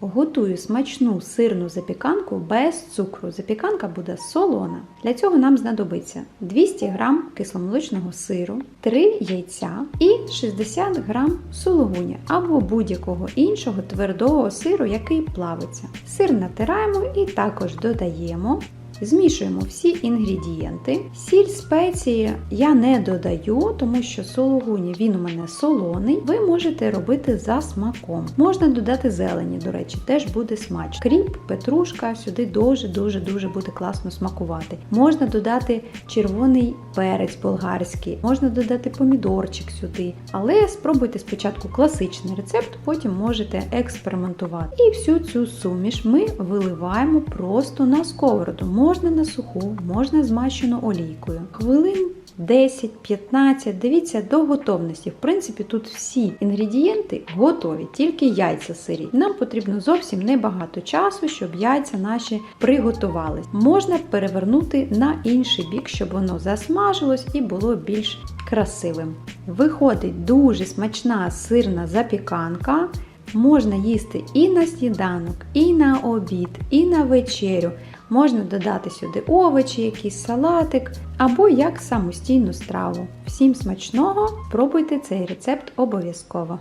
Готую смачну сирну запіканку без цукру. Запіканка буде солона. Для цього нам знадобиться 200 г кисломолочного сиру, 3 яйця і 60 г сулугуня або будь-якого іншого твердого сиру, який плавиться. Сир натираємо і також додаємо. Змішуємо всі інгредієнти. Сіль спеції я не додаю, тому що сологуні він у мене солоний. Ви можете робити за смаком. Можна додати зелені, до речі, теж буде смач. Кріп, петрушка сюди дуже-дуже дуже буде класно смакувати. Можна додати червоний перець болгарський, можна додати помідорчик сюди. Але спробуйте спочатку класичний рецепт, потім можете експериментувати. І всю цю суміш ми виливаємо просто на сковороду. Можна на суху, можна змащену олійкою. Хвилин 10-15, дивіться до готовності. В принципі, тут всі інгредієнти готові, тільки яйця сирі. Нам потрібно зовсім небагато часу, щоб яйця наші приготувались. Можна перевернути на інший бік, щоб воно засмажилось і було більш красивим. Виходить дуже смачна сирна запіканка. Можна їсти і на сніданок, і на обід, і на вечерю. Можна додати сюди овочі, якийсь салатик або як самостійну страву. Всім смачного! Пробуйте цей рецепт обов'язково.